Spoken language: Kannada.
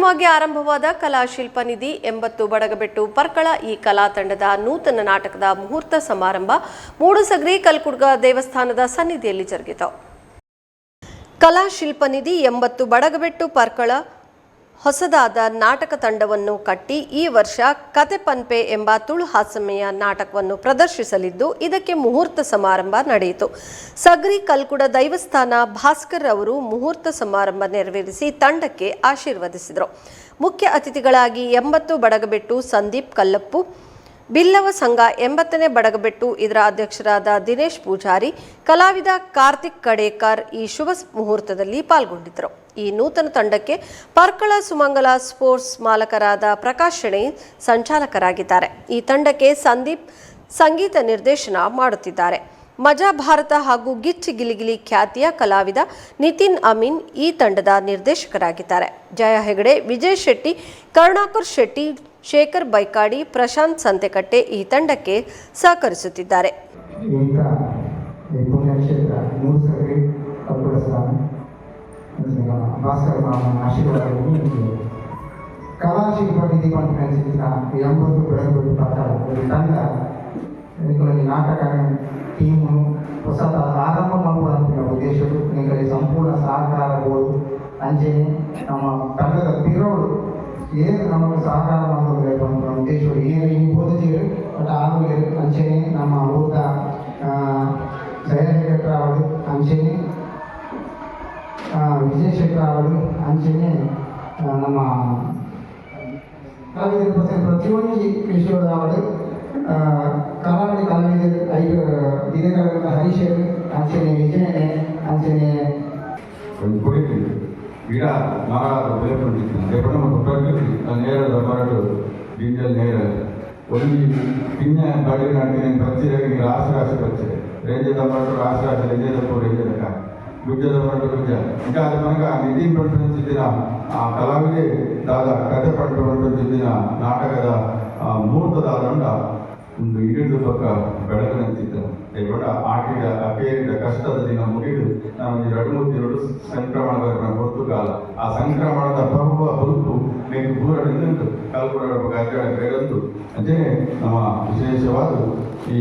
ನೂತನವಾಗಿ ಆರಂಭವಾದ ಕಲಾಶಿಲ್ಪ ನಿಧಿ ಎಂಬತ್ತು ಬಡಗಬೆಟ್ಟು ಪರ್ಕಳ ಈ ಕಲಾ ತಂಡದ ನೂತನ ನಾಟಕದ ಮುಹೂರ್ತ ಸಮಾರಂಭ ಮೂಡುಸಗ್ರಿ ಕಲ್ಕುಡ್ಗ ದೇವಸ್ಥಾನದ ಸನ್ನಿಧಿಯಲ್ಲಿ ಜರುಗಿತು. ಕಲಾಶಿಲ್ಪ ನಿಧಿ ಎಂಬತ್ತು ಬಡಗಬೆಟ್ಟು ಪರ್ಕಳ ಹೊಸದಾದ ನಾಟಕ ತಂಡವನ್ನು ಕಟ್ಟಿ ಈ ವರ್ಷ ಕತೆ ಪನ್ಪೆ ಎಂಬ ತುಳು ಹಾಸಮೆಯ ನಾಟಕವನ್ನು ಪ್ರದರ್ಶಿಸಲಿದ್ದು, ಇದಕ್ಕೆ ಮುಹೂರ್ತ ಸಮಾರಂಭ ನಡೆಯಿತು. ಸಗ್ರಿ ಕಲ್ಕುಡ ದೈವಸ್ಥಾನ ಭಾಸ್ಕರ್ ಅವರು ಮುಹೂರ್ತ ಸಮಾರಂಭ ನೆರವೇರಿಸಿ ತಂಡಕ್ಕೆ ಆಶೀರ್ವದಿಸಿದರು. ಮುಖ್ಯ ಅತಿಥಿಗಳಾಗಿ ಎಂಬತ್ತು ಬಡಗಬೆಟ್ಟು ಸಂದೀಪ್ ಕಲ್ಲಪ್ಪು ಬಿಲ್ಲವ ಸಂಘ ಎಂಬತ್ತನೇ ಬಡಗಬೆಟ್ಟು ಇದರ ಅಧ್ಯಕ್ಷರಾದ ದಿನೇಶ್ ಪೂಜಾರಿ, ಕಲಾವಿದ ಕಾರ್ತಿಕ್ ಕಡೇಕರ್ ಈ ಶುಭ ಮುಹೂರ್ತದಲ್ಲಿ ಪಾಲ್ಗೊಂಡಿದ್ದರು. ಈ ನೂತನ ತಂಡಕ್ಕೆ ಪರ್ಕಳ ಸುಮಂಗಲ ಸ್ಪೋರ್ಟ್ಸ್ ಮಾಲಕರಾದ ಪ್ರಕಾಶ್ ಶೆಣೈ ಸಂಚಾಲಕರಾಗಿದ್ದಾರೆ. ಈ ತಂಡಕ್ಕೆ ಸಂದೀಪ್ ಸಂಗೀತ ನಿರ್ದೇಶನ ಮಾಡುತ್ತಿದ್ದಾರೆ. ಮಜಾ ಭಾರತ ಹಾಗೂ ಗಿಚ್ಚಿ ಗಿಲಿಗಿಲಿ ಖ್ಯಾತಿಯ ಕಲಾವಿದ ನಿತಿನ್ ಅಮೀನ್ ಈ ತಂಡದ ನಿರ್ದೇಶಕರಾಗಿದ್ದಾರೆ. ಜಯ ಹೆಗಡೆ, ವಿಜಯ್ ಶೆಟ್ಟಿ, ಕರುಣಾಕರ್ ಶೆಟ್ಟಿ ಶೇಖರ್ ಬೈಕಾಡಿ ಪ್ರಶಾಂತ್ ಸಂತೆಕಟ್ಟೆ ಈ ತಂಡಕ್ಕೆ ಸಹಕರಿಸುತ್ತಿದ್ದಾರೆ. ಸಂಪೂರ್ಣ ಸಹಕಾರಗಳು ಅಂಜೆ ನಮ್ಮ ತಂಡದ ಪಿರೋಡು ಏನು ನಮಗೆ ಸಹಕಾರ ಮಾಡಬೇಕು ಅಂತ ಉದ್ದೇಶವು ಏನು ಹಿಂಗೆ ಬೋಧಿಸಿರು ಬಟ್ ಆಮೇಲೆ ಅಂಚೆನೆ ನಮ್ಮ ಊಟ ಜಯಶೇಖರ ಅವರು ಅಂಚೆನೆ ಆ, ವಿಜಯ್ ಶೇಖರ್ ಅವರು ಅಂಚೆನೆ ಆ, ನಮ್ಮ ಕಲಾವಿದರು ಪ್ರತಿ- ಪ್ರತಿಯೊಂದು ವಿಷಯದ ಅವರು ಆ, ಕಲಾವಿದ ಕಲಾವಿದರು ಐದು ದಿನಗಳ ಹರೀಶರು ಅಂಚೆನೆ ವಿಜಯನೆ ಅಂಚೆನೆ ಒಂದು ಕುಡಿತು ಗಿಡ ಮರ ಬೀಜಲ್ ನೇರ ಒಂದು ಪಿನ್ನ ಬಳಿ ನಾಟಿನ ಪಚ್ಚಿರಾಗಿ ರಾಸಿ ರಾಸಿ ಪಚ್ಚೆ ರೇಂಜದ ಮರಡು ರಾಸಿ ರಾಸಿ ರೇಂಜದ ಪೋ ರೇಂಜದ ಕಾ ಗುಜ್ಜದ ಮರಡು ಗುಜ್ಜ ఇంకా అది మనకు ఆ ನಿಧಿ ಪಡ್ತಿದ್ದಿನ ಆ ಕಲಾವಿದೆ ದಾದ ಕಥೆ ಪಡ್ತಿದ್ದಿನ ನಾಟಕದ ಆ ಮುಹೂರ್ತದಾದಂಡ ಒಂದು ಇಡಿದು ಪಕ್ಕ ಬೆಳಕು ಬೆಳಕನಂತಿತ್ತು ಇವಾಗ ಆಟಿದ ಅಪೇರಿದ ಕಷ್ಟದ ದಿನ ಮುಗಿದು ನಾವು ಎರಡು ಮೂರು ದಿನಗಳು ಹೊತ್ತು ಕಾಲ. ಆ ಸಂಕ್ರಮಣದ ಪ್ರಭುವ ಹೊತ್ತು ನೀವು ದೂರದಿಂದ ಕಲ್ಪುರ ಗದ್ದೆಗಳ ಬೇಡಂದು ಅದೇ ನಮ್ಮ ವಿಶೇಷವಾದ ಈ